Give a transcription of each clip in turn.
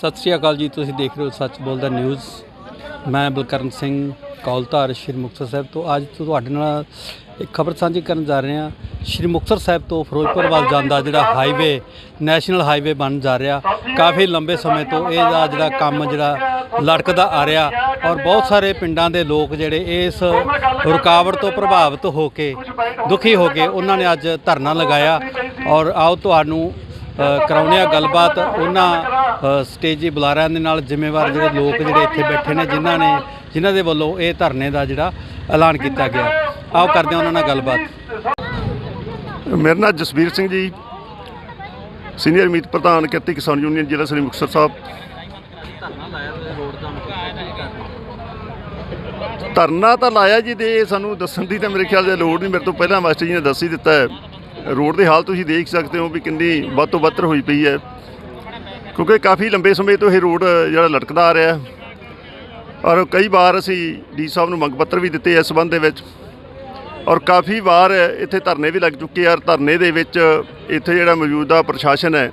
ਸਤਿ ਸ਼੍ਰੀ ਅਕਾਲ ਜੀ, ਤੁਸੀਂ ਦੇਖ ਰਹੇ ਹੋ ਸੱਚ ਬੋਲਦਾ ਨਿਊਜ਼। ਮੈਂ ਬਲਕਰਨ ਸਿੰਘ ਕੌਲਧਾਰ ਸ਼੍ਰੀ ਮੁਕਤਸਰ ਸਾਹਿਬ ਤੋਂ। ਅੱਜ ਤੋਂ ਤੁਹਾਡੇ ਨਾਲ ਇੱਕ ਖਬਰ ਸਾਂਝੀ ਕਰਨ ਜਾ ਰਹੇ ਹਾਂ। ਸ਼੍ਰੀ ਮੁਕਤਸਰ ਸਾਹਿਬ ਤੋਂ ਫਿਰੋਜ਼ਪੁਰ ਵੱਲ ਜਾਂਦਾ ਜਿਹੜਾ ਹਾਈਵੇ ਨੈਸ਼ਨਲ ਹਾਈਵੇ ਬਣ ਜਾ ਰਿਹਾ। ਕਾਫੀ ਲੰਬੇ ਸਮੇਂ ਤੋਂ ਇਹਦਾ ਜਿਹੜਾ ਕੰਮ ਜਿਹੜਾ ਲਟਕਦਾ ਆ ਰਿਹਾ ਔਰ ਬਹੁਤ ਸਾਰੇ ਪਿੰਡਾਂ ਦੇ ਲੋਕ ਜਿਹੜੇ ਇਸ ਰੁਕਾਵਟ ਤੋਂ ਪ੍ਰਭਾਵਿਤ ਹੋ ਕੇ ਦੁਖੀ ਹੋ ਕੇ ਉਹਨਾਂ ਨੇ ਅੱਜ ਧਰਨਾ ਲਗਾਇਆ। ਔਰ ਆਓ ਤੁਹਾਨੂੰ ਅ, ਕਰਾਉਂਦੇ ਆ ਗੱਲਬਾਤ। ਉਹਨਾਂ ਸਟੇਜੀ ਬੁਲਾਰਿਆਂ ਦੇ ਨਾਲ ਜ਼ਿੰਮੇਵਾਰ ਜਿਹੜੇ ਲੋਕ ਜਿਹੜੇ ਇੱਥੇ ਬੈਠੇ ਨੇ ਜਿਨ੍ਹਾਂ ਨੇ ਜਿਨ੍ਹਾਂ ਦੇ ਵੱਲੋਂ ਇਹ ਧਰਨੇ ਦਾ ਜਿਹੜਾ ਐਲਾਨ ਕੀਤਾ ਗਿਆ। ਆਓ ਕਰਦੇ ਹਾਂ ਉਹਨਾਂ ਨਾਲ ਗੱਲਬਾਤ। ਮੇਰਾ ਨਾਮ ਜਸਵੀਰ ਸਿੰਘ ਜੀ। ਸੀਨੀਅਰ ਮੀਤ ਪ੍ਰਧਾਨ ਕਿਰਤੀ ਕਿਸਾਨ ਯੂਨੀਅਨ ਜ਼ਿਲ੍ਹਾ ਸ੍ਰੀ ਮੁਕਤਸਰ ਸਾਹਿਬ। ਧਰਨਾ ਤਾਂ ਲਾਇਆ ਜੀ ਤੇ ਸਾਨੂੰ ਦੱਸਣ ਦੀ ਤਾਂ ਮੇਰੇ ਖਿਆਲ ਦੇ ਲੋੜ ਨਹੀਂ। ਮੇਰੇ ਤੋਂ ਪਹਿਲਾਂ ਮਾਸਟਰ ਜੀ ਨੇ ਦੱਸ ਹੀ ਦਿੱਤਾ ਹੈ। ਰੋਡ ਦੀ ਹਾਲਤ ਤੁਸੀਂ ਦੇਖ ਸਕਦੇ ਹੋ ਵੀ ਕਿੰਨੀ ਵੱਧ ਤੋਂ ਬੱਤਰ ਹੋਈ ਪਈ ਹੈ। ਕਿਉਂਕਿ ਕਾਫੀ ਲੰਬੇ ਸਮੇਂ ਤੋਂ ਇਹ ਰੋਡ ਜਿਹੜਾ ਲਟਕਦਾ ਆ ਰਿਹਾ। ਔਰ ਕਈ ਵਾਰ ਅਸੀਂ ਡੀ ਸਾਹਿਬ ਨੂੰ ਮੰਗ ਪੱਤਰ ਵੀ ਦਿੱਤੇ ਇਸ ਸੰਬੰਧ ਦੇ ਵਿੱਚ। ਔਰ ਕਾਫੀ ਵਾਰ ਇੱਥੇ ਧਰਨੇ ਵੀ ਲੱਗ ਚੁੱਕੇ ਆ ਔਰ ਧਰਨੇ ਦੇ ਵਿੱਚ ਇੱਥੇ ਜਿਹੜਾ ਮੌਜੂਦਾ ਪ੍ਰਸ਼ਾਸਨ ਹੈ,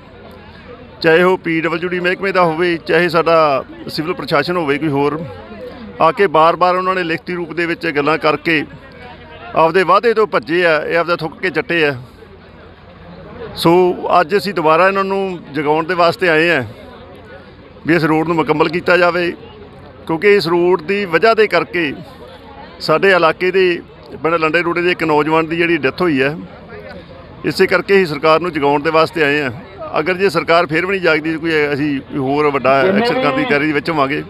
ਚਾਹੇ ਉਹ ਪੀਡਬਲਯੂਡੀ ਮਹਿਕਮੇ ਦਾ ਹੋਵੇ, ਚਾਹੇ ਸਾਡਾ ਸਿਵਲ ਪ੍ਰਸ਼ਾਸਨ ਹੋਵੇ ਕੋਈ ਹੋਰ, ਆ ਕੇ ਬਾਰ-ਬਾਰ ਉਹਨਾਂ ਨੇ ਲਿਖਤੀ ਰੂਪ ਦੇ ਵਿੱਚ ਗੱਲਾਂ ਕਰਕੇ ਆਪਦੇ ਵਾਅਦੇ ਤੋਂ ਭੱਜੇ ਆ, ਇਹ ਆਪਦਾ ਥੁੱਕ ਕੇ ਚੱਟੇ ਆ। ਸੋ ਅੱਜ ਅਸੀਂ ਦੁਬਾਰਾ ਇਹਨਾਂ ਨੂੰ ਜਗਾਉਣ ਦੇ ਵਾਸਤੇ ਆਏ ਆ ਵੀ ਇਸ ਰੋਡ ਨੂੰ ਮੁਕੰਮਲ ਕੀਤਾ ਜਾਵੇ ਕਿਉਂਕਿ ਇਸ ਰੋਡ ਦੀ ਵਜ੍ਹਾ ਦੇ ਕਰਕੇ ਸਾਡੇ ਇਲਾਕੇ ਦੇ ਪਿੰਡ ਲੰਡੇ ਰੋਡੇ ਦੇ ਇੱਕ ਨੌਜਵਾਨ ਦੀ ਜਿਹੜੀ ਡੈਥ ਹੋਈ ਹੈ ਇਸੇ ਕਰਕੇ ਹੀ ਸਰਕਾਰ ਨੂੰ ਜਗਾਉਣ ਦੇ ਵਾਸਤੇ ਆਏ ਆ ਅਗਰ ਜੇ ਸਰਕਾਰ ਫੇਰ ਵੀ ਨਹੀਂ ਜਾਗਦੀ ਕੋਈ ਅਸੀਂ ਹੋਰ ਵੱਡਾ ਐਕਸ਼ਨ ਕਰਨ ਦੀ ਤਿਆਰੀ ਦੇ ਵਿੱਚ ਹੋਵਾਂਗੇ।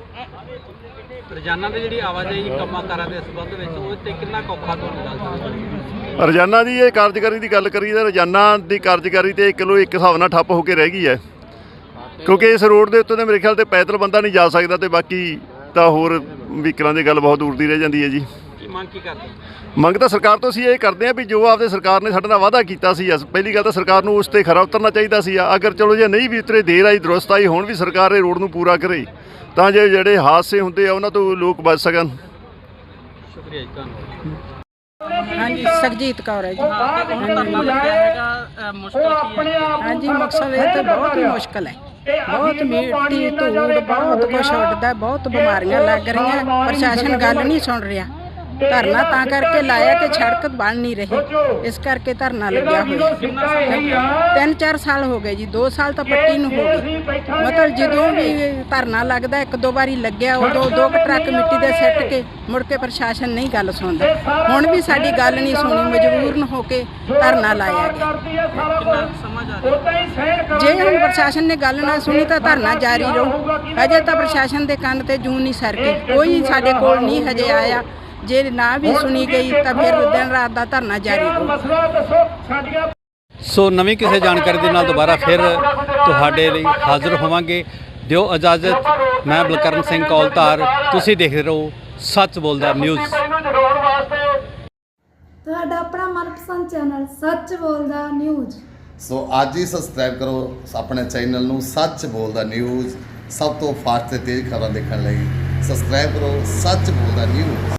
ਰੋਜ਼ਾਨਾ ਦੀ ਜਿਹੜੀ ਆਵਾਜਾਈ ਕੰਮਾਂ ਕਾਰਾਂ ਦੇ ਸੰਬੰਧ ਵਿੱਚ ਉਹ ਤੇ ਕਿੰਨਾ ਔਖਾ ਤੁਹਾਨੂੰ ਲੱਗਦਾ? ਰੋਜ਼ਾਨਾ ਦੀ ਇਹ ਕਾਰਜਕਾਰੀ ਦੀ ਗੱਲ ਕਰੀਏ ਤਾਂ ਰੋਜ਼ਾਨਾ ਦੀ ਕਾਰਜਕਾਰੀ ਤੇ ਕਿਲੋ ਇੱਕ ਹਿਸਾਬ ਨਾਲ ਠੱਪ ਹੋ ਕੇ ਰਹਿ ਗਈ ਹੈ। ਕਿਉਂਕਿ ਇਸ ਰੋਡ ਦੇ ਉੱਤੇ ਤਾਂ ਮੇਰੇ ਖਿਆਲ ਤੇ ਪੈਦਲ ਬੰਦਾ ਨਹੀਂ ਜਾ ਸਕਦਾ ਤੇ ਬਾਕੀ ਤਾਂ ਹੋਰ ਵਹੀਕਲਾਂ ਦੀ ਗੱਲ ਬਹੁਤ ਦੂਰ ਦੀ ਰਹਿ ਜਾਂਦੀ ਹੈ ਜੀ। ਮੰਗ ਕੀ ਕਰਦੇ ਮੰਗ ਤਾਂ ਸਰਕਾਰ ਤੋਂ ਅਸੀਂ ਇਹ ਕਰਦੇ ਹਾਂ ਵੀ ਜੋ ਆਪਦੇ ਸਰਕਾਰ ਨੇ ਸਾਡੇ ਨਾਲ ਵਾਅਦਾ ਕੀਤਾ ਸੀ ਅਸ- ਪਹਿਲੀ ਗੱਲ ਤਾਂ ਸਰਕਾਰ ਨੂੰ ਉਸ ਤੇ ਖਰਾ ਉਤਰਨਾ ਚਾਹੀਦਾ ਸੀ ਅਗਰ ਚਲੋ ਜੇ ਨਹੀਂ ਵੀ ਉਤਰੇ ਦੇਰ ਆਈ ਦਰੁਸਤ ਆਈ ਹੁਣ ਵੀ ਸਰਕਾਰ ਇਹ ਰੋਡ ਨੂੰ ਪੂਰਾ ਕਰੇ ਤਾਂ ਜੇ ਜਿਹੜੇ ਹਾਦਸੇ ਹੁੰਦੇ ਆ ਉਹਨਾਂ ਤੋਂ ਲੋਕ ਬਚ ਸਕਣ। ਸ਼ੁਕਰੀਆ ਜੀ ਤੁਹਾਨੂੰ ਹਾਂਜੀ ਸਰਜੀਤ ਕੌਰ ਹੈ ਜੀ। ਹੈਗਾ ਮੁਸ਼ਕਲ ਕੀ ਹੈ? ਹਾਂਜੀ ਮਕਸਦ ਇਹ ਤਾਂ ਬਹੁਤ ਹੀ ਮੁਸ਼ਕਲ ਹੈ। ਬਹੁਤ ਮਿੱਟੀ ਧੂੜ ਬਹੁਤ ਕੁਛ ਉੱਡਦਾ ਬਹੁਤ ਬਿਮਾਰੀਆਂ ਲੱਗ ਰਹੀਆਂ। ਪ੍ਰਸ਼ਾਸਨ ਗੱਲ ਨਹੀਂ ਸੁਣ ਰਿਹਾ। ਧਰਨਾ ਤਾਂ ਕਰਕੇ ਲਾਇਆ ਕਿ ਸੜਕ ਬਣ ਨਹੀਂ ਰਹੀ। ਇਸ ਕਰਕੇ ਧਰਨਾ ਲੱਗਿਆ ਹੋਇਆ। ਤਿੰਨ ਚਾਰ ਸਾਲ ਹੋ ਗਏ ਜੀ 2 ਸਾਲ ਤਾਂ ਪੱਟੀ ਨੂੰ ਹੋ ਗਏ। ਮਤਲਬ ਜਦੋਂ ਵੀ ਧਰਨਾ ਲੱਗਦਾ ਇੱਕ ਦੋ ਵਾਰੀ ਲੱਗਿਆ ਉਦੋਂ ਦੋ ਟਰੱਕ ਮਿੱਟੀ ਦੇ ਸਿੱਟ ਕੇ ਮੁੜ ਕੇ ਪ੍ਰਸ਼ਾਸਨ ਨਹੀਂ ਗੱਲ ਸੁਣਦਾ। ਹੁਣ ਵੀ ਸਾਡੀ ਗੱਲ ਨਹੀਂ ਸੁਣੀ ਮਜਬੂਰਨ ਹੋ ਕੇ ਧਰਨਾ ਲਾਇਆ ਗਿਆ। ਜੇ ਹੁਣ ਪ੍ਰਸ਼ਾਸਨ ਨੇ ਗੱਲ ਨਾ ਸੁਣੀ ਤਾਂ ਧਰਨਾ ਜਾਰੀ ਰਹੂ। ਹਜੇ ਤਾਂ ਪ੍ਰਸ਼ਾਸਨ ਦੇ ਕੰਨ ਤੇ ਜੂੰ ਨਹੀਂ ਸਰਕੀ ਕੋਈ ਸਾਡੇ ਕੋਲ ਨਹੀਂ ਹਜੇ ਆਇਆ। ਜੇ ਨਾ ਵੀ ਸੁਣੀ ਗਈ ਤਾਂ ਫਿਰ ਦਿਨ ਰਾਤ ਦਾ ਧਰਨਾ ਜਾਰੀ ਰਹੂ ਸੋ ਨਵੀਂ ਕਿਸੇ ਜਾਣਕਾਰੀ ਦੇ ਨਾਲ ਦੁਬਾਰਾ ਫਿਰ ਤੁਹਾਡੇ ਲਈ ਹਾਜ਼ਰ ਹੋਵਾਂਗੇ। ਦਿਓ ਇਜਾਜ਼ਤ। ਮੈਂ ਬਲਕਰਨ ਸਿੰਘ ਕੌਲਧਾਰ ਤੁਸੀਂ ਦੇਖਦੇ ਰਹੋ ਸੱਚ ਬੋਲਦਾ ਨਿਊਜ਼। ਤੁਹਾਡਾ ਆਪਣਾ ਮਨਪਸੰਦ ਚੈਨਲ ਸੱਚ ਬੋਲਦਾ ਨਿਊਜ਼। ਸੋ ਅੱਜ ਹੀ ਸਬਸਕ੍ਰਾਈਬ ਕਰੋ ਆਪਣੇ ਚੈਨਲ ਨੂੰ ਸੱਚ ਬੋਲਦਾ ਨਿਊਜ਼। ਸਭ ਤੋਂ ਫਾਸਟ ਤੇ ਤੇਜ਼ ਖਬਰਾਂ ਦੇਖਣ ਲਈ ਸਬਸਕ੍ਰਾਈਬ ਕਰੋ ਸੱਚ ਬੋਲਦਾ ਨਿਊਜ਼।